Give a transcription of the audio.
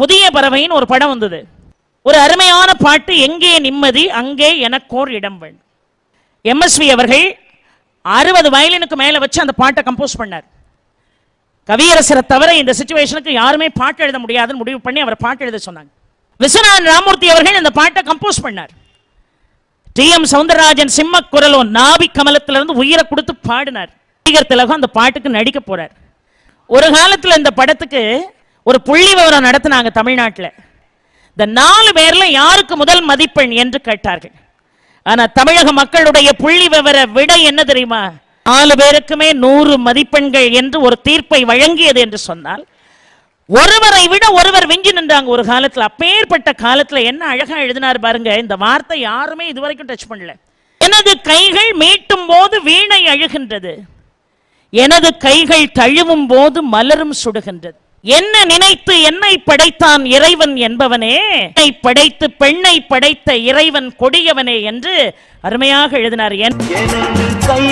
புதிய பறவைன்னு ஒரு படம் வந்தது. ஒரு அருமையான பாட்டு எங்கே நிம்மதி அங்கே எனக்கோர் இடம் வேண்டும் எம்எஸ்வி அவர்கள் அறுபது வயலினுக்கு மேல வச்சு அந்த பாட்டை கம்போஸ் பண்ணார். கவியரசரை தவிர இந்த சுச்சுவேஷனுக்கு யாருமே பாட்டு எழுத முடியாதுன்னு முடிவு பண்ணி அவர் பாட்டு எழுத சொன்னாங்க. விஸ்வநாதன் ராமூர்த்தி அவர்கள் இந்த பாட்டை கம்போஸ் பண்ணார். டி எம் சவுந்தரராஜன் சிம்ம குரலோ நாபி கமலத்திலிருந்து உயிரை கொடுத்து பாடினார். நடிகர் திலகம் அந்த பாட்டுக்கு நடிக்க போறார். ஒரு காலத்துல இந்த படத்துக்கு ஒரு புள்ளி விவரம் நடத்தினாங்க தமிழ்நாட்டில். இந்த நாலு பேர்ல யாருக்கு முதல் மதிப்பெண் என்று கேட்டார்கள். ஆனா தமிழக மக்களுடைய புள்ளி விவர விடை என்ன தெரியுமா? நாலு பேருக்குமே நூறு மதிப்பெண்கள் என்று ஒரு தீர்ப்பை வழங்கியது என்று சொன்னால் ஒருவரை விட ஒருவர் விஞ்சி நின்றாங்க ஒரு காலத்துல. அப்பேற்பட்ட காலத்துல என்ன அழகா எழுதினார் பாருங்க இந்த வார்த்தை யாருமே இதுவரைக்கும் டச் பண்ணல. எனது கைகள் மீட்டும் போது வீணை அழுகின்றது. எனது கைகள் தழுவும் போது மலரும் சுடுகின்றது. என்ன நினைத்து என்னை படைத்தான் இறைவன் என்பவனே? என்னை படைத்து பெண்ணை படைத்த இறைவன் கொடியவனே என்று அருமையாக எழுதினார் என் கை